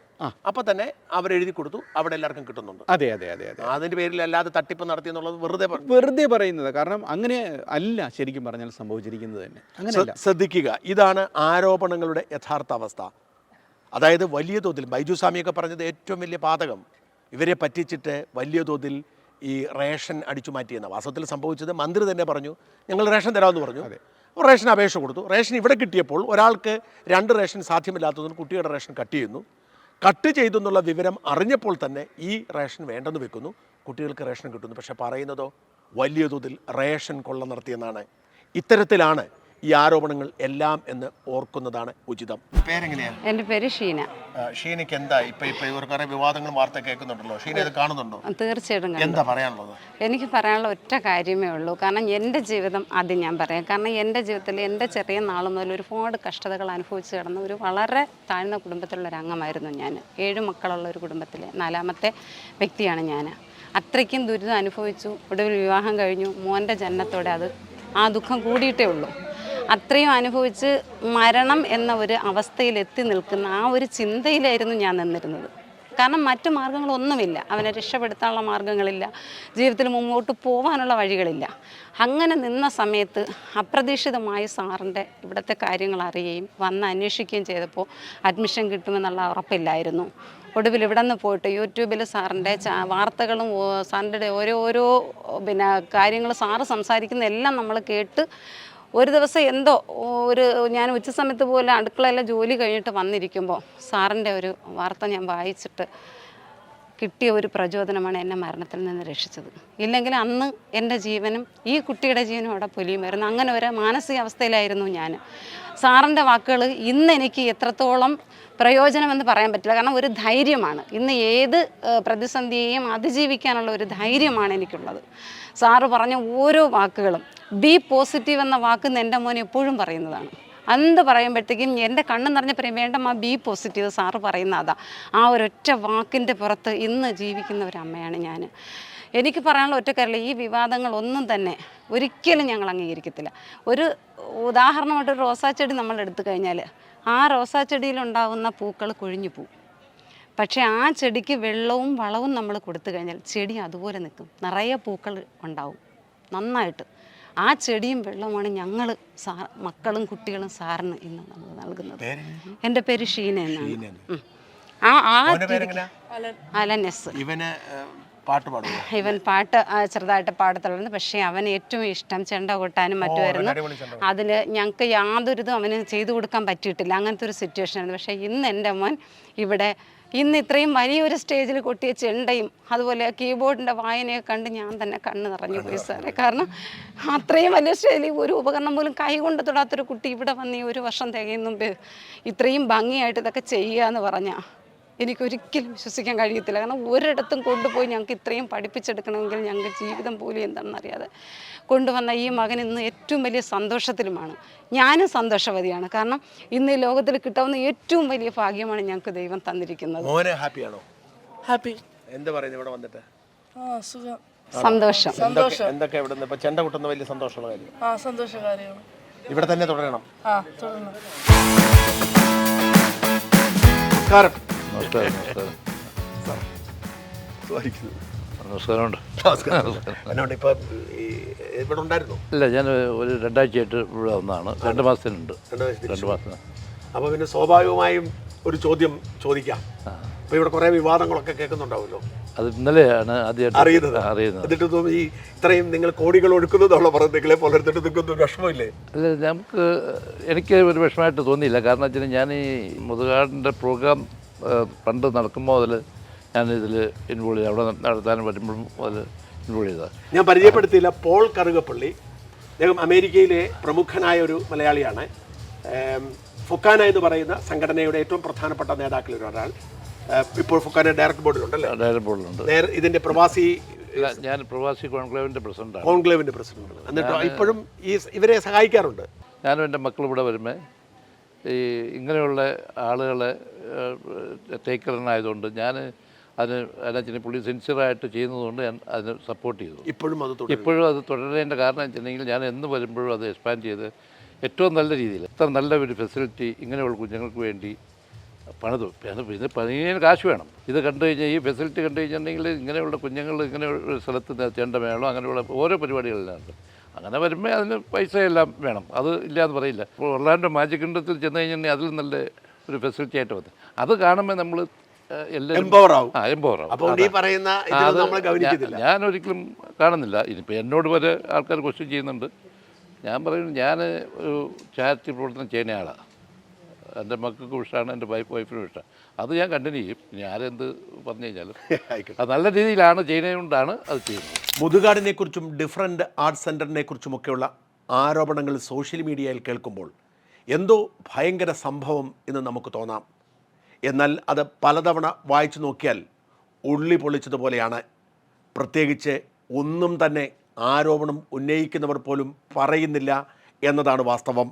അപ്പൊ തന്നെ അവർ എഴുതി കൊടുത്തു. അവിടെ എല്ലാവർക്കും കിട്ടുന്നുണ്ട്.
അതെ അതെ അതെ അതെ.
അതിന്റെ പേരിൽ അല്ലാതെ തട്ടിപ്പ് നടത്തി എന്നുള്ളത് വെറുതെ
വെറുതെ പറയുന്നത്. കാരണം അങ്ങനെ അല്ല ശരിക്കും പറഞ്ഞാൽ സംഭവിച്ചിരിക്കുന്നത് തന്നെ.
ശ്രദ്ധിക്കുക. ഇതാണ് ആരോപണങ്ങളുടെ യഥാർത്ഥ അവസ്ഥ. അതായത് വലിയ തോതിൽ ബൈജു സ്വാമിയൊക്കെ പറഞ്ഞത് ഏറ്റവും വലിയ പാതകം. ഇവരെ പറ്റിച്ചിട്ട് വലിയ തോതിൽ ഈ റേഷൻ അടിച്ചു മാറ്റിയെന്ന. വാസ്തവത്തിൽ സംഭവിച്ചത് മന്ത്രി തന്നെ പറഞ്ഞു ഞങ്ങൾ റേഷൻ തരാമെന്ന് പറഞ്ഞു. അപ്പോൾ റേഷൻ അപേക്ഷ കൊടുത്തു. റേഷൻ ഇവിടെ കിട്ടിയപ്പോൾ ഒരാൾക്ക് രണ്ട് റേഷൻ സാധ്യമല്ലാത്തതുകൊണ്ട് കുട്ടിയുടെ റേഷൻ കട്ട് ചെയ്യുന്നു. കട്ട് ചെയ്തു എന്നുള്ള വിവരം അറിഞ്ഞപ്പോൾ തന്നെ ഈ റേഷൻ വേണ്ടെന്ന് വെക്കുന്നു. കുട്ടികൾക്ക് റേഷൻ കിട്ടുന്നു. പക്ഷേ പറയുന്നതോ വലിയ തോതിൽ റേഷൻ കൊള്ള നടത്തിയെന്നാണ്. ഇത്തരത്തിലാണ് ഈ ആരോപണങ്ങൾ എല്ലാം എന്ന് ഓർക്കുന്നതാണ് ഉചിതം. പേരെങ്ങനെയാ?
എന്റെ പേര് ഷീന.
ഷീനയ്ക്ക് എന്താ ഇപ്പൊ ഇപ്പൊ ഇവർ കുറെ വിവാദങ്ങളും വാർത്ത കേൾക്കുന്നുണ്ടല്ലോ. ഷീന ഇത് കാണുന്നുണ്ടോ?
തീർച്ചയായിട്ടും കണ്ടു.
എന്താ പറയാനുള്ളത്?
എനിക്ക് പറയാനുള്ള ഒറ്റ കാര്യമേ ഉള്ളൂ. കാരണം എന്റെ ജീവിതം അത് ഞാൻ പറയാം. കാരണം എന്റെ ജീവിതത്തിൽ എന്റെ ചെറിയ നാൾ മുതൽ ഒരുപാട് കഷ്ടതകൾ അനുഭവിച്ച് കിടന്ന ഒരു വളരെ താഴ്ന്ന കുടുംബത്തിലുള്ള ഒരു അംഗമായിരുന്നു ഞാൻ. ഏഴ് മക്കളുള്ള ഒരു കുടുംബത്തിലെ നാലാമത്തെ വ്യക്തിയാണ് ഞാൻ. അത്രയ്ക്കും ദുരിതം അനുഭവിച്ചു. ഒടുവിൽ വിവാഹം കഴിഞ്ഞു. മോന്റെ ജനനത്തോടെ അത് ആ ദുഃഖം കൂടിയിട്ടേ ഉള്ളൂ. അത്രയും അനുഭവിച്ച് മരണം എന്ന ഒരു അവസ്ഥയിൽ എത്തി നിൽക്കുന്ന ആ ഒരു ചിന്തയിലായിരുന്നു ഞാൻ നിന്നിരുന്നത്. കാരണം മറ്റു മാർഗങ്ങളൊന്നുമില്ല. അവനെ രക്ഷപ്പെടുത്താനുള്ള മാർഗങ്ങളില്ല. ജീവിതത്തിൽ മുമ്പോട്ട് പോകാനുള്ള വഴികളില്ല. അങ്ങനെ നിന്ന സമയത്ത് അപ്രതീക്ഷിതമായി സാറിന്റെ ഇവിടുത്തെ കാര്യങ്ങൾ അറിയുകയും വന്ന് അന്വേഷിക്കുകയും ചെയ്തപ്പോൾ അഡ്മിഷൻ കിട്ടുമെന്നുള്ള ഉറപ്പില്ലായിരുന്നു. ഒടുവിൽ ഇവിടെ നിന്ന് പോയിട്ട് യൂട്യൂബിൽ സാറിന്റെ വാർത്തകളും സാറിന്റെ ഓരോരോ ഓരോ പിന്നെ കാര്യങ്ങൾ സാറ് സംസാരിക്കുന്ന എല്ലാം നമ്മൾ കേട്ട് ഒരു ദിവസം എന്തോ ഒരു ഞാൻ ഉച്ച സമയത്ത് പോലെ അടുക്കളയിലെ ജോലി കഴിഞ്ഞിട്ട് വന്നിരിക്കുമ്പോൾ സാറിന്റെ ഒരു വാർത്ത ഞാൻ വായിച്ചിട്ട് കിട്ടിയ ഒരു പ്രചോദനമാണ് എന്നെ മരണത്തിൽ നിന്ന് രക്ഷിച്ചത്. ഇല്ലെങ്കിൽ അന്ന് എന്റെ ജീവനും ഈ കുട്ടിയുടെ ജീവനും അവിടെ പൊലിയുമായിരുന്നു. അങ്ങനെ ഒരു മാനസികാവസ്ഥയിലായിരുന്നു ഞാൻ സാറിന്റെ വാക്കുകൾ ഇന്ന് എനിക്ക് എത്രത്തോളം പ്രയോജനമെന്ന് പറയാൻ പറ്റില്ല. കാരണം ഒരു ധൈര്യമാണ്. ഇന്ന് ഏത് പ്രതിസന്ധിയെയും അതിജീവിക്കാനുള്ള ഒരു ധൈര്യമാണ് എനിക്കുള്ളത്. സാറ് പറഞ്ഞ ഓരോ വാക്കുകളും ബി പോസിറ്റീവ് എന്ന വാക്ക് എന്റെ മോൻ എപ്പോഴും പറയുന്നതാണ്. എന്ത് പറയുമ്പോഴത്തേക്കും എന്റെ കണ്ണ് നിറഞ്ഞ വേണ്ട ആ ബി പോസിറ്റീവ് സാറ് പറയുന്ന അതാ. ആ ഒരൊറ്റ വാക്കിന്റെ പുറത്ത് ഇന്ന് ജീവിക്കുന്ന ഒരു അമ്മയാണ് ഞാൻ എനിക്ക് പറയാനുള്ള ഒറ്റക്കാരില്ല ഈ വിവാദങ്ങളൊന്നും തന്നെ ഒരിക്കലും ഞങ്ങൾ അംഗീകരിക്കത്തില്ല. ഒരു ഉദാഹരണമായിട്ട് ഒരു റോസാ നമ്മൾ എടുത്തു കഴിഞ്ഞാൽ ആ റോസാ ചെടിയിലുണ്ടാവുന്ന പൂക്കൾ കൊഴിഞ്ഞു പോകും പക്ഷേ ആ ചെടിക്ക് വെള്ളവും വളവും നമ്മൾ കൊടുത്തു കഴിഞ്ഞാൽ ചെടി അതുപോലെ നിൽക്കും. നിറയെ പൂക്കൾ ഉണ്ടാവും. നന്നായിട്ട്. ആ ചെടിയും വെള്ളവുമാണ് ഞങ്ങൾ സാ മക്കളും കുട്ടികളും സാറിന് ഇന്ന് നമ്മൾ നൽകുന്നത്. എന്റെ പേര് ഷീന എന്നാണ്. ആ ആ എസ്.
ഇവന് പാട്ട് പാടും
ഇവൻ പാട്ട് ചെറുതായിട്ട് പാടത്തുള്ളൂ പക്ഷേ അവൻ ഏറ്റവും ഇഷ്ടം ചെണ്ട കൊട്ടാനും മറ്റുമായിരുന്നു. അതിൽ ഞങ്ങൾക്ക് യാതൊരു ഇതും അവന് ചെയ്തു കൊടുക്കാൻ പറ്റിയിട്ടില്ല. അങ്ങനത്തെ ഒരു സിറ്റുവേഷൻ ആയിരുന്നു. പക്ഷേ ഇന്ന് എന്റെ മോൻ ഇവിടെ ഇന്ന് ഇത്രയും വലിയൊരു സ്റ്റേജിൽ കൊട്ടിയ ചെണ്ടയും അതുപോലെ കീബോർഡിന്റെ വായനയൊക്കെ കണ്ട് ഞാൻ തന്നെ കണ്ണ് നിറഞ്ഞു പോയി സാറേ. കാരണം അത്രയും വലിയ സ്റ്റേജിൽ ഒരു ഉപകരണം പോലും കൈകൊണ്ട് തൊടാത്തൊരു കുട്ടി ഇവിടെ വന്ന് ഈ ഒരു വർഷം തികയുന്നുമ്പ് ഇത്രയും ഭംഗിയായിട്ട് ഇതൊക്കെ ചെയ്യുക എന്ന് പറഞ്ഞാൽ എനിക്കൊരിക്കലും വിശ്വസിക്കാൻ കഴിയത്തില്ല. കാരണം ഒരിടത്തും കൊണ്ടുപോയി ഞങ്ങൾക്ക് ഇത്രയും പഠിപ്പിച്ചെടുക്കണമെങ്കിൽ ഞങ്ങൾക്ക് ജീവിതം പോലും എന്താണെന്ന് അറിയാതെ കൊണ്ടുവന്ന ഈ മകൻ ഇന്ന് ഏറ്റവും വലിയ സന്തോഷത്തിലുമാണ്. ഞാനും സന്തോഷവതിയാണ്. കാരണം ഇന്ന് ഈ ലോകത്തിൽ കിട്ടാവുന്ന ഏറ്റവും വലിയ ഭാഗ്യമാണ് ഞങ്ങൾക്ക് ദൈവം തന്നിരിക്കുന്നത്.
മോനെ ഹാപ്പിയാണോ?
ഹാപ്പി.
എന്താ പറയുന്നു ഇവിടെ വന്നിട്ട്?
ആ സുഖം.
സന്തോഷം.
എന്തൊക്കെ ഇപ്പൊ ചെണ്ട കുട്ടുന്ന വലിയ സന്തോഷമുള്ള കാര്യം.
ആ
ഇവിടെ തന്നെ തുടരണം.
ആ തുടരണം
നമസ്കാരം
നമസ്കാരം നമസ്കാരം. നമസ്കാരമുണ്ട്.
നമസ്കാരം. ഇപ്പൊ ഇവിടെ ഉണ്ടായിരുന്നു?
ഇല്ല ഞാൻ ഒരു രണ്ടാഴ്ചയായിട്ട് ഇവിടെ വന്നതാണ്. രണ്ട് മാസത്തിനുണ്ട്.
രണ്ട്
മാസത്തിന്
അപ്പോൾ പിന്നെ സ്വാഭാവികമായും ഒരു ചോദ്യം ചോദിക്കാം. അപ്പൊ ഇവിടെ കുറെ വിവാദങ്ങളൊക്കെ കേൾക്കുന്നുണ്ടാവുമല്ലോ.
അത് ഇന്നലെയാണ് ആദ്യമായിട്ട്
അറിയുന്നത്.
അറിയുന്നത്.
എന്നിട്ട് ഈ ഇത്രയും നിങ്ങൾ കോടികൾ ഒഴുക്കുന്നതുള്ള പറഞ്ഞ നിങ്ങളെ പോലെ എടുത്തിട്ട് നിൽക്കുന്ന ഒരു വിഷമമില്ലേ?
അല്ല നമുക്ക് എനിക്ക് ഒരു വിഷമമായിട്ട് തോന്നിയില്ല. കാരണം വെച്ചാൽ ഞാൻ ഈ മുതുകാടിന്റെ പ്രോഗ്രാം പണ്ട് നടക്കുമ്പോൾ മുതൽ ഞാൻ ഇതിൽ ഇൻവോൾവ് ചെയ്ത് അവിടെ നടത്താൻ വരുമ്പോഴും അതിൽ ഇൻവോൾവ് ചെയ്തതാണ്
ഞാൻ പരിചയപ്പെടുത്തിയില്ല. പോൾ കറുകപ്പള്ളി. അദ്ദേഹം അമേരിക്കയിലെ പ്രമുഖനായ ഒരു മലയാളിയാണ് ഫുക്കാന എന്ന് പറയുന്ന സംഘടനയുടെ ഏറ്റവും പ്രധാനപ്പെട്ട നേതാക്കളിൽ ഒരാൾ ഇപ്പോൾ ഫുക്കാന ഡയറക്ടർ ബോർഡിലുണ്ടല്ലോ?
ഡയറക്ട് ബോർഡിലുണ്ട്.
ഇതിന്റെ പ്രവാസി
ഞാൻ പ്രവാസി കോൺക്ലേവിന്റെ പ്രസിഡന്റ്
കോൺക്ലേവിന്റെ പ്രസിഡന്റ് എന്നിട്ട് ഇപ്പോഴും ഈ ഇവരെ സഹായിക്കാറുണ്ട്.
ഞാനും എന്റെ മക്കൾ ഇവിടെ വരുമ്പോൾ ഈ ഇങ്ങനെയുള്ള ആളുകളെ ടേക്കറിനായതുകൊണ്ട് ഞാൻ അതിന് അതിനെ പുള്ളി സിൻസിയറായിട്ട് ചെയ്യുന്നതുകൊണ്ട് ഞാൻ അതിന് സപ്പോർട്ട് ചെയ്തു.
ഇപ്പോഴും അത്
ഇപ്പോഴും അത് തുടരേണ്ട കാരണം വെച്ചിട്ടുണ്ടെങ്കിൽ ഞാൻ എന്ന് വരുമ്പോഴും അത് എക്സ്പാൻഡ് ചെയ്ത് ഏറ്റവും നല്ല രീതിയിൽ ഇത്ര നല്ല ഒരു ഫെസിലിറ്റി ഇങ്ങനെയുള്ള കുഞ്ഞുങ്ങൾക്ക് വേണ്ടി പണിതു പിന്നെ ഇത് പണിയാൻ കാശ് വേണം. ഇത് കണ്ടു കഴിഞ്ഞാൽ ഈ ഫെസിലിറ്റി കണ്ടു കഴിഞ്ഞിട്ടുണ്ടെങ്കിൽ ഇങ്ങനെയുള്ള കുഞ്ഞുങ്ങൾ ഇങ്ങനെ ഒരു സ്ഥലത്ത് ചെണ്ട മേളം അങ്ങനെയുള്ള ഓരോ പരിപാടികളിലാണ് അങ്ങനെ വരുമ്പോൾ അതിന് പൈസ എല്ലാം വേണം. അത് ഇല്ലയെന്ന് പറയില്ല. ഇപ്പോൾ ഒർലാൻഡോ മാജിക് കിണ്ടത്തിൽ ചെന്ന് കഴിഞ്ഞിട്ടുണ്ടെങ്കിൽ അതിൽ നല്ല ഒരു ഫെസിലിറ്റി ആയിട്ട് വന്നത്. അത് കാണുമ്പോൾ നമ്മൾ
Empower ആവും.
ആ എംപവർ ആവും.
അപ്പോൾ ഈ പറയുന്ന നമ്മൾ
ഞാൻ ഒരിക്കലും കാണുന്നില്ല. ഇനിയിപ്പോൾ എന്നോട് വരെ ആൾക്കാർ ക്വസ്റ്റ്യൻ ചെയ്യുന്നുണ്ട്. ഞാൻ പറയുന്നു ഞാൻ ഒരു ചാരിറ്റി പ്രവർത്തനം ചെയ്യുന്ന ആളാണ് എന്റെ മക്കൾക്കും ഇഷ്ടമാണ് എന്റെ വൈഫ് വൈഫിനും ഇഷ്ടമാണ് അത് ഞാൻ കണ്ടിന്യൂ ചെയ്യും. ഇനി ആരെന്ത് പറഞ്ഞു കഴിഞ്ഞാലും. അത് നല്ല രീതിയിലാണ് ചെയ്യുന്നതുകൊണ്ടാണ് അത് ചെയ്യുന്നത്.
മുതുകാടിനെ കുറിച്ചും ഡിഫറന്റ് ആർട്ട് സെന്ററിനെ കുറിച്ചുമൊക്കെയുള്ള ആരോപണങ്ങൾ സോഷ്യൽ മീഡിയയിൽ കേൾക്കുമ്പോൾ എന്തോ ഭയങ്കര സംഭവം എന്ന് നമുക്ക് തോന്നാം. എന്നാൽ അത് പലതവണ വായിച്ചു നോക്കിയാൽ ഉള്ളി പൊളിച്ചതുപോലെയാണ് പ്രത്യേകിച്ച് ഒന്നും തന്നെ ആരോപണം ഉന്നയിക്കുന്നവർ പോലും പറയുന്നില്ല എന്നതാണ് വാസ്തവം.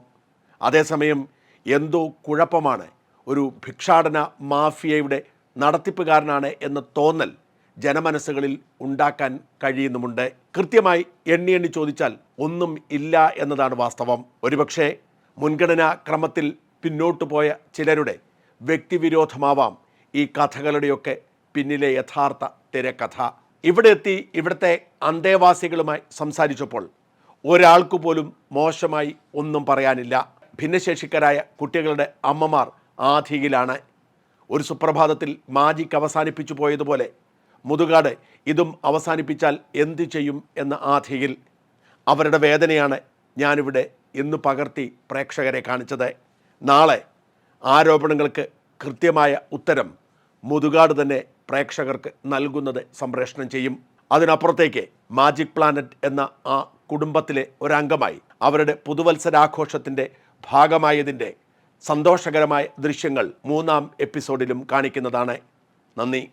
അതേസമയം എന്തോ കുഴപ്പമാണ് ഒരു ഭിക്ഷാടന മാഫിയയുടെ നടത്തിപ്പുകാരനാണ് എന്ന തോന്നൽ ജനമനസ്സുകളിൽ ഉണ്ടാക്കാൻ കഴിയുന്നുമുണ്ട്. കൃത്യമായി എണ്ണി എണ്ണി ചോദിച്ചാൽ ഒന്നും ഇല്ല എന്നതാണ് വാസ്തവം. ഒരുപക്ഷെ മുൻഗണനാ ക്രമത്തിൽ പിന്നോട്ടു പോയ ചിലരുടെ വ്യക്തിവിരോധമാവാം ഈ കഥകളുടെയൊക്കെ പിന്നിലെ യഥാർത്ഥ തിരക്കഥ. ഇവിടെ എത്തി ഇവിടുത്തെ അന്തേവാസികളുമായി സംസാരിച്ചപ്പോൾ ഒരാൾക്ക് പോലും മോശമായി ഒന്നും പറയാനില്ല. ഭിന്നശേഷിക്കാരായ കുട്ടികളുടെ അമ്മമാർ ആധിയിലാണ്. ഒരു സുപ്രഭാതത്തിൽ മാജിക്ക് അവസാനിപ്പിച്ചു പോയതുപോലെ മുതുകാട് ഇതും അവസാനിപ്പിച്ചാൽ എന്തു ചെയ്യും എന്ന ആധിയിൽ. അവരുടെ വേദനയാണ് ഞാനിവിടെ ഇന്ന് പകർത്തി പ്രേക്ഷകരെ കാണിച്ചത്. നാളെ ആരോപണങ്ങൾക്ക് കൃത്യമായ ഉത്തരം മുതുകാട് തന്നെ പ്രേക്ഷകർക്ക് നൽകുന്നത് സംപ്രേഷണം ചെയ്യും. അതിനപ്പുറത്തേക്ക് മാജിക് പ്ലാനറ്റ് എന്ന ആ കുടുംബത്തിലെ ഒരംഗമായി അവരുടെ പുതുവത്സരാഘോഷത്തിന്റെ ഭാഗമായതിന്റെ സന്തോഷകരമായ ദൃശ്യങ്ങൾ മൂന്നാം എപ്പിസോഡിലും കാണിക്കുന്നതാണ്. നന്ദി.